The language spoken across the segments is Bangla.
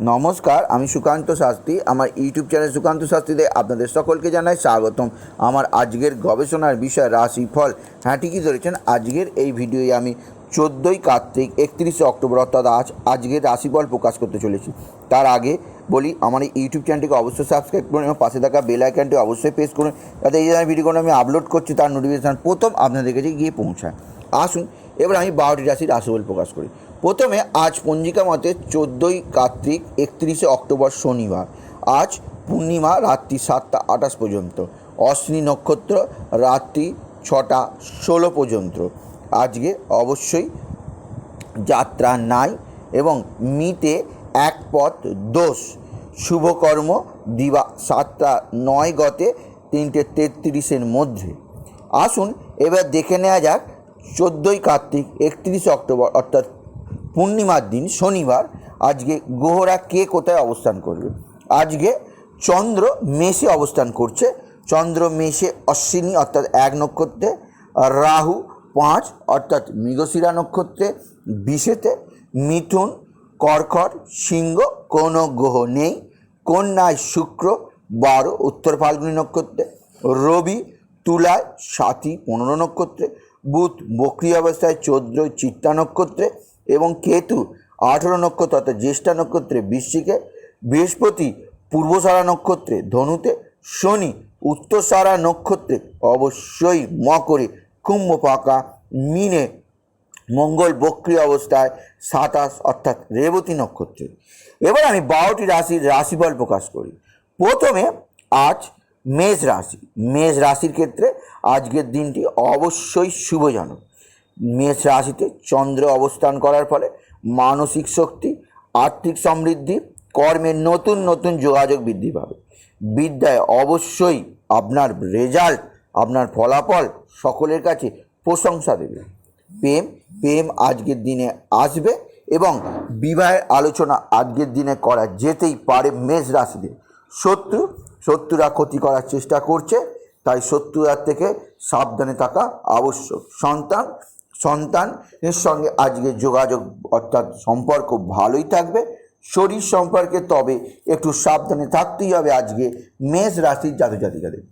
নমস্কার, আমি সুকান্ত শাস্ত্রী। আমার ইউটিউব চ্যানেল সুকান্ত শাস্ত্রীতে আপনাদের সকলকে জানাই স্বাগতম। আমার আজকের গবেষণার বিষয় রাশিফল। হ্যাঁ ঠিকই ধরেছেন, আজকের এই ভিডিওয়ে আমি চোদ্দোই কার্তিক, একত্রিশে অক্টোবর, অর্থাৎ আজ আজকের রাশিফল প্রকাশ করতে চলেছি। তার আগে বলি, আমার এই ইউটিউব চ্যানেলটিকে অবশ্যই সাবস্ক্রাইব করুন এবং পাশে থাকা বেল আইকনটি অবশ্যই প্রেস করুন, যাতে এই ধরনের ভিডিওগুলো আমি আপলোড করছি, তার নোটিফিকেশান প্রথম আপনাদের কাছে গিয়ে পৌঁছায়। আসুন, এবার আমি বারোটি রাশির রাশিফল প্রকাশ করি। প্রথমে আজ পঞ্জিকা মতে চোদ্দোই কার্তিক একত্রিশে অক্টোবর শনিবার, আজ পূর্ণিমা রাত্রি সাতটা আঠাশ পর্যন্ত, অশ্বিনী নক্ষত্র রাত্রি ছটা ষোলো পর্যন্ত। আজকে অবশ্যই যাত্রা নাই এবং মিতে এক পথ দোষ। শুভকর্ম দিবা সাতটা নয় গতে তিনটে তেত্রিশের মধ্যে। আসুন এবার দেখে নেওয়া যাক চোদ্দোই কার্তিক একত্রিশে অক্টোবর অর্থাৎ পূর্ণিমার দিন, শনিবার, আজকে গ্রহরা কে কোথায় অবস্থান করবে? আজকে চন্দ্র মেষে অবস্থান করছে। চন্দ্র মেষে অশ্বিনী, অর্থাৎ এক নক্ষত্রে রাহু পাঁচ, অর্থাৎ মৃগশিরা নক্ষত্রে বিশেতে মিথুন, কর্কট, সিংহ, কোনো গ্রহ নেই। কন্যায় শুক্র, বারো, উত্তর ফাল্গুনী নক্ষত্রে, রবি, তুলায় সাতই পনেরো নক্ষত্রে, বুধ বক্রি অবস্থায় চোদ্দ চিত্তা নক্ষত্রে এবং কেতু আঠেরো নক্ষত্র অর্থাৎ জ্যেষ্ঠা নক্ষত্রে বৃশ্চিকে, বৃহস্পতি পূর্বসারা নক্ষত্রে ধনুতে, শনি উত্তরসারা নক্ষত্রে অবশ্যই মকরে কুম্ভ পাকা, মিনে মঙ্গল বক্রি অবস্থায় সাতাশ অর্থাৎ রেবতী নক্ষত্রে। এবার আমি বারোটি রাশির রাশিফল প্রকাশ করি। প্রথমে আজ মেষ রাশি। মেষ রাশির ক্ষেত্রে আজকের দিনটি অবশ্যই শুভজনক। মেষ রাশিতে চন্দ্র অবস্থান করার ফলে মানসিক শক্তি, আর্থিক সমৃদ্ধি কর্মের নতুন নতুন যোগাযোগ বৃদ্ধি পাবে। বিদ্যায় অবশ্যই আপনার রেজাল্ট আপনার ফলাফল সকলের কাছে প্রশংসা দেবে। প্রেম প্রেম আজকের দিনে আসবে এবং বিবাহের আলোচনা আজকের দিনে করা যেতেই পারে মেষ রাশিতে। শত্রু, শত্রুরা ক্ষতি করার চেষ্টা করছে, তাই শত্রুরার থেকে সাবধানে থাকা আবশ্যক। সন্তান সন্তানের সঙ্গে আজকে যোগাযোগ অর্থাৎ সম্পর্ক ভালোই থাকবে। শরীর সম্পর্কে তবে একটু সাবধানে থাকতেই হবে আজকে মেষ রাশির জাতক জাতিকাদের।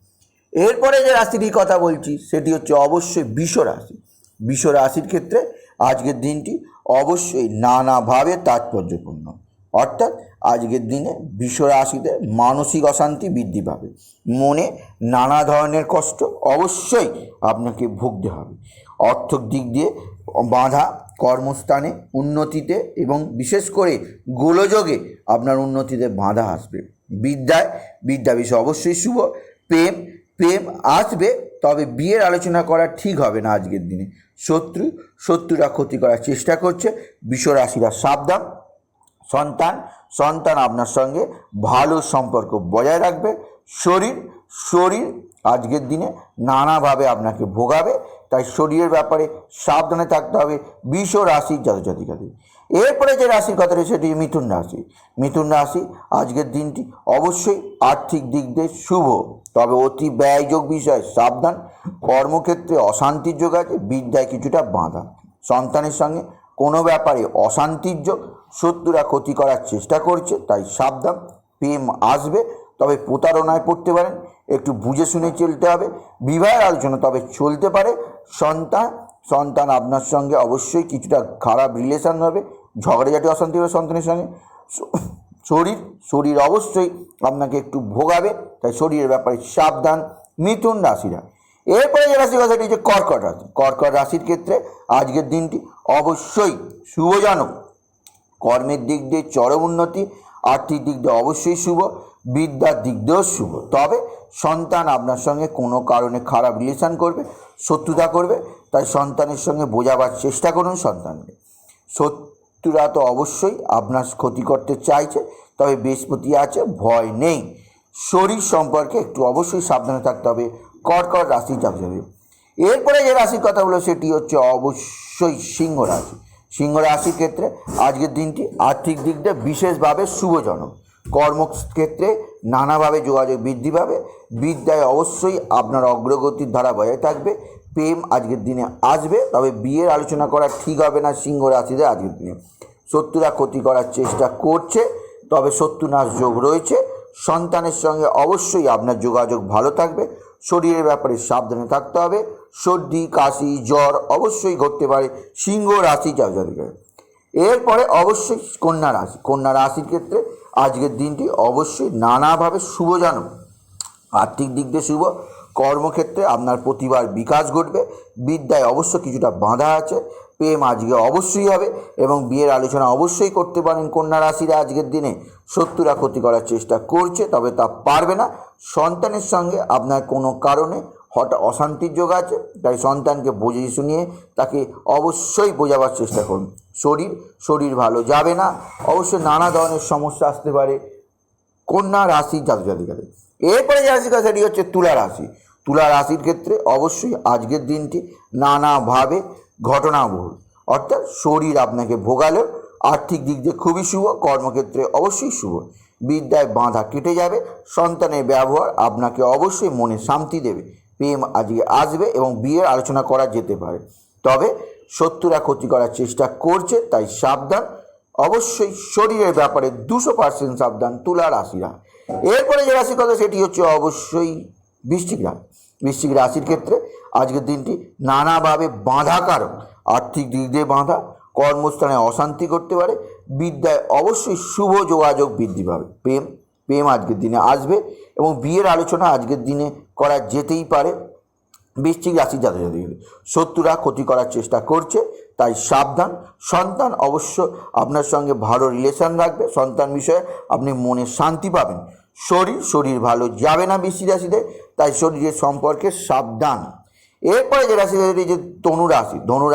এরপরে যে রাশিটির কথা বলছি, সেটি হচ্ছে অবশ্যই বিষ রাশি। বিষ রাশির ক্ষেত্রে আজকের দিনটি অবশ্যই নানাভাবে তাৎপর্যপূর্ণ। অর্থাৎ আজকের দিনে রাশিতে মানসিক অশান্তি বৃদ্ধি পাবে। মনে নানা ধরনের কষ্ট অবশ্যই আপনাকে ভুগতে হবে। অর্থক দিক দিয়ে বাধা কর্মস্থানে উন্নতিতে এবং বিশেষ করে গোলযোগে আপনার উন্নতিতে বাধা আসবে। বিদ্যায়, বিদ্যা বিষয় অবশ্যই শুভ। প্রেম প্রেম আসবে, তবে বিয়ের আলোচনা করা ঠিক হবে না আজকের দিনে। শত্রু, শত্রুরা ক্ষতি করার চেষ্টা করছে। বিশ্বরাশিরা সাবধান। সন্তান সন্তান আপনার সঙ্গে ভালো সম্পর্ক বজায় রাখবে, শরীর শরীর আজকের দিনে নানাভাবে আপনাকে ভোগাবে, তাই শরীরের ব্যাপারে সাবধানে থাকতে হবে, বিষ রাশির জাতজাতিকাদের। এরপরে যে রাশির কথা রয়েছে, সেটি মিথুন রাশি। মিথুন রাশি আজকের দিনটি অবশ্যই আর্থিক দিক দিয়ে শুভ, তবে অতি ব্যয়যোগ বিষয়, সাবধান। কর্মক্ষেত্রে অশান্তির যোগ আছে, বিদ্যায় কিছুটা বাঁধা। সন্তানের সঙ্গে কোনো ব্যাপারে অশান্তির যোগ শত্রুরা ক্ষতি করার চেষ্টা করছে, তাই সাবধান, প্রেম আসবে, তবে প্রতারণায় পড়তে পারেন, একটু বুঝে শুনে চলতে হবে, বিবাহের আলোচনা তবে চলতে পারে, সন্তান সন্তান আপনার সঙ্গে অবশ্যই কিছুটা খারাপ রিলেশন হবে, ঝগড়াঝাটি, অশান্তি হবে সন্তানের সঙ্গে শরীর শরীর অবশ্যই আপনাকে একটু ভোগাবে, তাই শরীরের ব্যাপারে সাবধান, মিথুন রাশিরা। এরপরে যে রাশি কথা হচ্ছে কর্কট রাশি। কর্কট রাশির ক্ষেত্রে আজকের দিনটি অবশ্যই শুভজনক। কর্মের দিক দিয়ে চরম উন্নতি, আর্থিক দিক দিয়ে অবশ্যই শুভ, বিদ্যার দিক দিয়েও শুভ। তবে সন্তান আপনার সঙ্গে কোনো কারণে খারাপ রিলেশন করবে, শত্রুতা করবে, তাই সন্তানের সঙ্গে বোঝাবার চেষ্টা করুন সন্তানকে। শত্রুরা তো অবশ্যই আপনার ক্ষতি করতে চাইছে, তবে বৃহস্পতি আছে, ভয় নেই। শরীর সম্পর্কে একটু অবশ্যই সাবধানে থাকতে হবে। কর্কট রাশি যাবে এরপরে যে রাশির কথা হলো, সেটি হচ্ছে অবশ্যই সিংহ রাশি। সিংহ রাশির ক্ষেত্রে আজকের দিনটি আর্থিক দিক দিয়ে বিশেষভাবে শুভজনক। কর্মক্ষেত্রে নানাভাবে যোগাযোগ বৃদ্ধি পাবে। বিদ্যায় অবশ্যই আপনার অগ্রগতির ধারা বজায় থাকবে। প্রেম আজকের দিনে আসবে, তবে বিয়ের আলোচনা করা ঠিক হবে না সিংহ রাশিতে আজকের দিনে। শত্রুরা ক্ষতি করার চেষ্টা করছে, তবে শত্রুনাশ যোগ রয়েছে। সন্তানের সঙ্গে অবশ্যই আপনার যোগাযোগ ভালো থাকবে। শরীরের ব্যাপারে সাবধানে থাকতে হবে। সর্দি, কাশি, জ্বর অবশ্যই ঘটতে পারে সিংহ রাশি জাতকের এরপরে অবশ্যই কন্যা রাশি। কন্যা রাশির ক্ষেত্রে আজকের দিনটি অবশ্যই নানাভাবে শুভজনক আর্থিক দিক দিয়ে শুভ। কর্মক্ষেত্রে আপনার প্রতিভার বিকাশ ঘটবে। বিদ্যায় অবশ্য কিছুটা বাঁধা আছে। প্রেম আজকে অবশ্যই হবে এবং বিয়ের আলোচনা অবশ্যই করতে পারেন কন্যা রাশিরা আজকের দিনে। শত্রুরা ক্ষতি করার চেষ্টা করছে, তবে তা পারবে না। সন্তানের সঙ্গে আপনার কোনো কারণে হঠাৎ অশান্তির যোগ আছে, তাই সন্তানকে বুঝিয়ে শুনিয়ে তাকে অবশ্যই বোঝাবার চেষ্টা করুন। শরীর শরীর ভালো যাবে না অবশ্যই নানা ধরনের সমস্যা আসতে পারে কন্যা রাশি জাতক জাতিকাদের এরপরে যে রাশি সেটি হচ্ছে তুলা রাশি। তুলা রাশির ক্ষেত্রে অবশ্যই আজকের দিনটি নানাভাবে ঘটনাবহুল। অর্থাৎ শরীর আপনাকে ভোগালেও আর্থিক দিক দিয়ে খুবই শুভ, কর্মক্ষেত্রে অবশ্যই শুভ। বিদ্যায় বাঁধা কেটে যাবে, সন্তানের ব্যবহার আপনাকে অবশ্যই মনে শান্তি দেবে। প্রেম আজকে আসবে এবং বিয়ের আলোচনা করা যেতে পারে। তবে শত্রুরা ক্ষতি করার চেষ্টা করছে, তাই সাবধান। অবশ্যই শরীরের ব্যাপারে দুশো পার্সেন্ট সাবধান তুলা রাশিরা এরপরে যে রাশির কথা, সেটি হচ্ছে অবশ্যই বৃষ্টিক রাশি বৃশ্চিক রাশির ক্ষেত্রে আজকের দিনটি নানাভাবে বাঁধা কারণ আর্থিক দিক দিয়ে বাঁধা, কর্মস্থানে অশান্তি করতে পারে, বিদ্যায় অবশ্যই শুভ যোগাযোগ বৃদ্ধি পাবে। প্রেম প্রেম আজকের দিনে আসবে এবং বিয়ের আলোচনা আজকের দিনে করা যেতেই পারে। বৃশ্চিক রাশি জাতক জাতিকে শত্রুরা ক্ষতি করার চেষ্টা করছে, তাই সাবধান। সন্তান অবশ্য আপনার সঙ্গে ভালো রিলেশন রাখবে। সন্তান বিষয়ে আপনি মনে শান্তি পাবেন। শরীর শরীর ভালো যাবে না বৃষ্টি রাশিতে তাই শরীরের সম্পর্কে সাবধান। এরপরে যে রাশি সেটি যে তনু রাশি, ধনু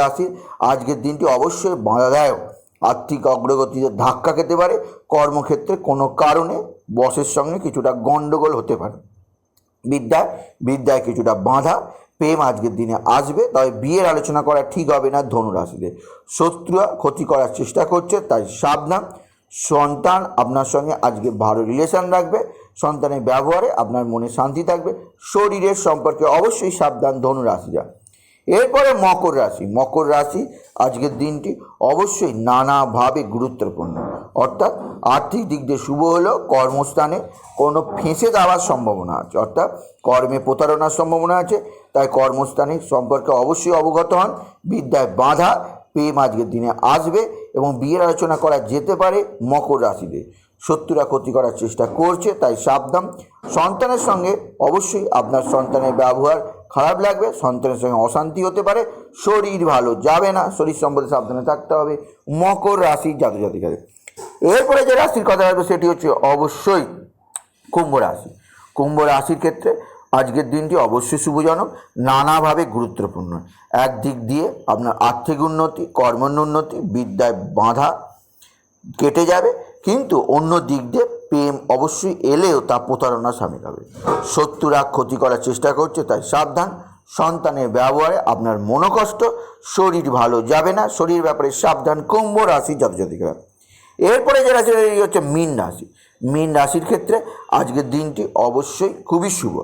আজকের দিনটি অবশ্যই বাধাদায়ক। আর্থিক অগ্রগতিতে ধাক্কা খেতে পারে, কর্মক্ষেত্রে কোনো কারণে বসের সঙ্গে কিছুটা গণ্ডগোল হতে পারে। বিদ্যায় বিদ্যায় কিছুটা বাঁধা, প্রেম আজকের দিনে আসবে, তবে বিয়ের আলোচনা করা ঠিক হবে না ধনুরাশিদের শত্রুরা ক্ষতি করার চেষ্টা করছে, তাই সাবধান। সন্তান আপনার সঙ্গে আজকে ভালো রিলেশন রাখবে সন্তানের ব্যবহারে আপনার মনে শান্তি থাকবে। শরীরের সম্পর্কে অবশ্যই সাবধান ধনু ধনুরাশিরা এরপরে মকর রাশি। মকর রাশি আজকের দিনটি অবশ্যই নানাভাবে গুরুত্বপূর্ণ। অর্থাৎ আর্থিক দিক দিয়ে শুভ হলেও কর্মস্থানে কোনো ফেঁসে যাওয়ার সম্ভাবনা আছে। অর্থাৎ কর্মে প্রতারণার সম্ভাবনা আছে, তাই কর্মস্থানে সম্পর্কে অবশ্যই অবগত হন। বিদ্যায় বাধা প্রেম আজকের দিনে আসবে এবং বিয়ের আলোচনা করা যেতে পারে মকর রাশিতে। শত্রুরা ক্ষতি করার চেষ্টা করছে, তাই সাবধান। সন্তানের সঙ্গে অবশ্যই আপনার সন্তানের ব্যবহার খারাপ লাগবে, সন্তানের সঙ্গে অশান্তি হতে পারে, শরীর ভালো যাবে না, শরীর সম্বন্ধে সাবধানে থাকতে হবে, মকর রাশি জাতক জাতিকাদের এরপরে যে রাশির কথা আসবে সেটি হচ্ছে অবশ্যই কুম্ভ রাশি। কুম্ভ রাশির ক্ষেত্রে আজকের দিনটি অবশ্যই শুভজনক, নানাভাবে গুরুত্বপূর্ণ। একদিক দিয়ে আপনার আর্থিক উন্নতি কর্মোন্নতি বিদ্যায় বাঁধা কেটে যাবে কিন্তু অন্য দিক দিয়ে প্রেম অবশ্যই এলেও তা প্রতারণার সামিল হবে। শত্রুরা ক্ষতি করার চেষ্টা করছে, তাই সাবধান। সন্তানের ব্যবহারে আপনার মনোকষ্ট, শরীর ভালো যাবে না, শরীর ব্যাপারে সাবধান। কুম্ভ রাশি জাতজাতিকরা এরপরে যে রাশি হচ্ছে, মীন রাশি। মীন রাশির ক্ষেত্রে আজকের দিনটি অবশ্যই খুবই শুভ।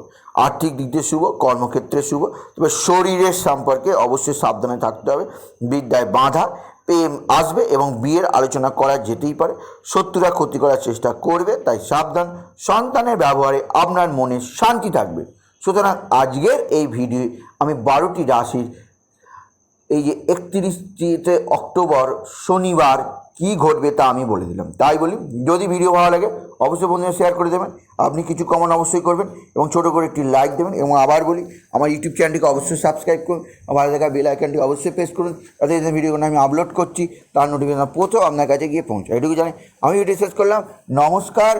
আর্থিক দিক দিয়ে শুভ, কর্মক্ষেত্রে শুভ। তবে শরীরের সম্পর্কে অবশ্যই সাবধানে থাকতে হবে। বিদ্যায় বাঁধা প্রেম আসবে এবং বিয়ের আলোচনা করা যেতেই পারে। শত্রুরা ক্ষতি করার চেষ্টা করবে, তাই সাবধান। সন্তানের ব্যবহারে আপনার মনে শান্তি থাকবে। সুতরাং আজকের এই ভিডিও আমি বারোটি রাশির, এই যে একত্রিশটিতে অক্টোবর, শনিবার কি ঘটবে তা আমি বলে দিলাম। তাই বলি, যদি ভিডিও ভালো লাগে, অবশ্যই বন্ধুরা শেয়ার করে দেবেন, আপনি কিছু কমেন্ট অবশ্যই করবেন এবং ছোটো করে একটি লাইক দেবেন এবং আবার বলি, আমার ইউটিউব চ্যানেলটিকে অবশ্যই সাবস্ক্রাইব করুন ভালো দেখা বেল আইকনটি অবশ্যই প্রেস করুন তাতে যে ভিডিওগুলো আমি আপলোড করছি, তার নোটিফিকেশন প্রথম আপনার কাছে গিয়ে পৌঁছায়। এটুকু জানি, আমি ভিডিও শেষ করলাম, নমস্কার